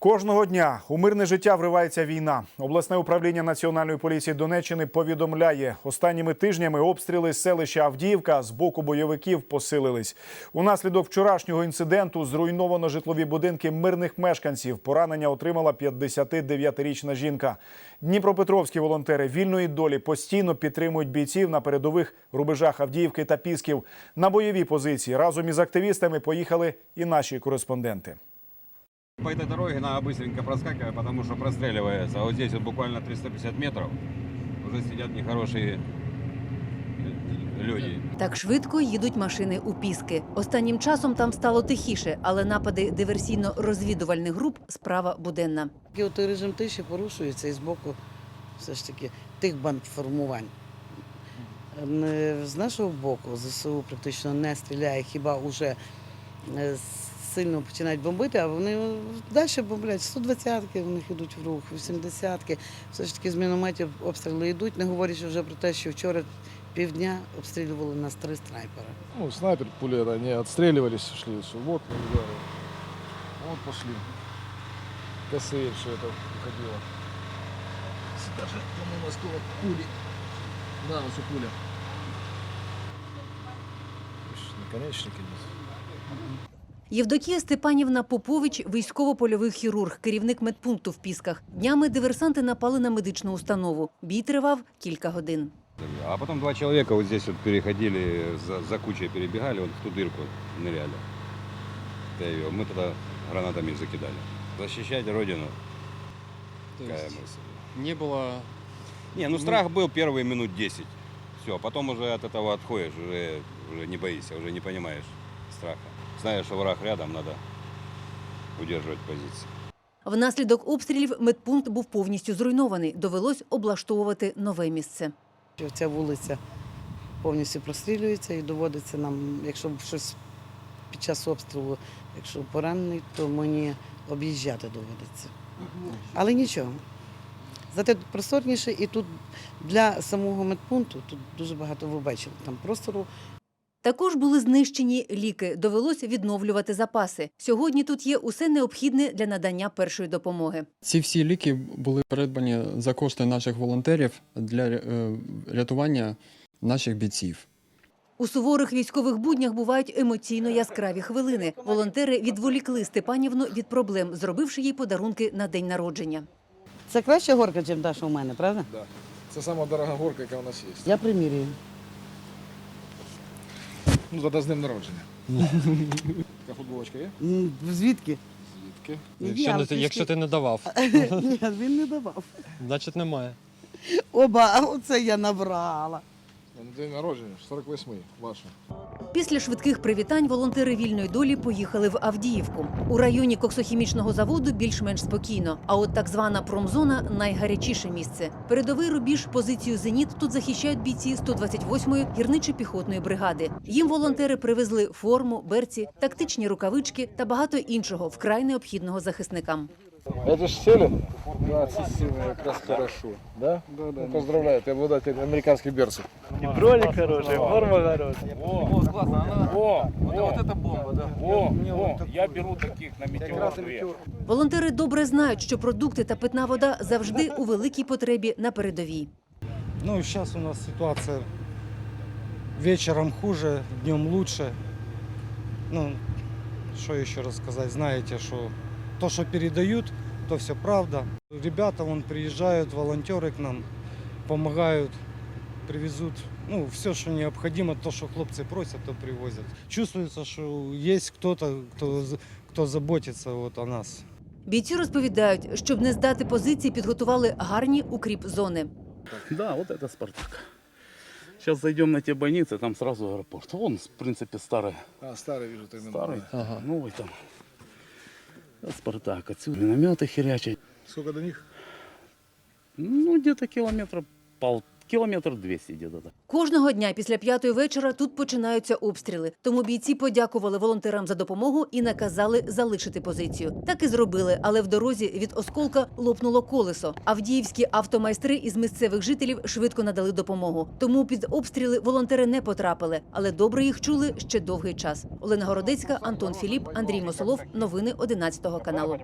Кожного дня у мирне життя вривається війна. Обласне управління національної поліції Донеччини повідомляє, останніми тижнями обстріли селища Авдіївка з боку бойовиків посилились. Унаслідок вчорашнього інциденту зруйновано житлові будинки мирних мешканців. Поранення отримала 59-річна жінка. Дніпропетровські волонтери вільної долі постійно підтримують бійців на передових рубежах Авдіївки та Пісків. На бойові позиції разом із активістами поїхали і наші кореспонденти. По этой дороге надо быстренько проскакивать, потому что простреливается. А вот здесь вот буквально 350 метров уже сидят нехорошие люди. Так швидко їдуть машини у Піски. Останнім часом там стало тихіше, але напади диверсійно-розвідувальних груп справа буденна. І от режим тиші порушується і з боку все ж таки тих бандформувань. Не З нашого боку ЗСУ практично не стріляє, хіба вже е, сильно починають бомбити, а вони далі бомблять. 120-ки в них йдуть в рух, 80-ки. Все ж таки з мінометів обстріли йдуть, не говорячи вже про те, що вчора півдня обстрілювали нас три снайпера. Ну, снайпер, пули, они отстреливались, шли все. Вот, мы ударили. вот пошли. Косые все это уходило. Даже, по-моему, осколок пули. Да, вот все пуля. Ишь, Наконечники нет. Євдокія Степанівна Попович, військово-польовий хірург, керівник медпункту в Пісках. Днями диверсанти напали на медичну установу. Бій тривав кілька годин. А потом два человека вот здесь вот переходили, за, за кучей перебегали, вот в ту дырку ныряли. Это её. Мы туда гранатами закидали. Защищать Родину. То Какая есть мысль. не было Не, ну страх был первые минут 10. Все, потом уже от этого отходишь, уже, уже не боишься, уже не понимаешь страха. Знаешь, что враг рядом, надо удерживать позиции. Внаслідок обстрілів медпункт був повністю зруйнований. Довелось облаштовувати нове місце. Ця вулиця повністю прострілюється і доводиться нам, якщо щось під час обстрілу, якщо поранений, то мені об'їжджати доводиться. Але нічого. Зате тут просторніше і тут для самого медпункту тут дуже багато ви бачили там простору. Також були знищені ліки. Довелося відновлювати запаси. Сьогодні тут є усе необхідне для надання першої допомоги. ці всі ліки були передбані за кошти наших волонтерів для е, рятування наших бійців. У суворих військових буднях бувають емоційно яскраві хвилини. Волонтери відволікли Степанівну від проблем, зробивши їй подарунки на день народження. Це краща горка, ніж та, що у мене, правда? Да. Это самая дорогая горка, яка у нас есть. Я примірюю. Ну, тогда з ним народження. Така футболочка є? М, Звідки? Звідки? Якщо, не, ти- якщо ти не давав, Ні, він не давав. значить немає. Оба, а оце я набрала. На день народження, 48-й, ваше. Після швидких привітань волонтери вільної долі поїхали в Авдіївку. У районі коксохімічного заводу більш-менш спокійно. А от так звана промзона найгарячіше місце. Передовий рубіж позицію Зеніт тут захищають бійці 128-ї гірничо-піхотної бригади. Їм волонтери привезли форму, берці, тактичні рукавички та багато іншого вкрай необхідного захисникам. Это же сели? Да, це сели как раз хорошо. Да? Да, да. Ну, поздравляю, ты обладатель американских берцев. Бролик хороший, форма хорошая. О, о, вот это бомба, да. О, о, я беру таких на метеор две. Волонтери добре знають, що продукти та питна вода завжди у великій потребі на передовій. Ну, сейчас у нас ситуация вечером хуже, днем лучше. Ну, что еще рассказать? Знаете, что то, что передают, то все правда. Ребята вон приезжают, волонтеры к нам помогают, привезут ну, все, что необходимо, то, что хлопцы просят, то привозят. Чувствуется, что есть кто-то, кто, з- кто заботится вот о нас. Бійці розповідають, щоб не здати позиції, підготували гарні укріп-зони. Да, вот это Спартак. Сейчас зайдем на те больницы, там сразу аэропорт. Вон, в принципе, старый. А, старый вижу, ты Старый, Ага. новый там. Спартак. Отсюда минометы херячат. Сколько до них? Ну, где-то километра пол, километр 200 где-то. Кожного дня після п'ятої вечора тут починаються обстріли. Тому бійці подякували волонтерам за допомогу і наказали залишити позицію. Так і зробили, але в дорозі від осколка лопнуло колесо. Авдіївські автомайстри із місцевих жителів швидко надали допомогу. Тому під обстріли волонтери не потрапили, але добре їх чули ще довгий час. Олена Городецька, Антон Філіп, Андрій Мосолов. Новини 11 каналу.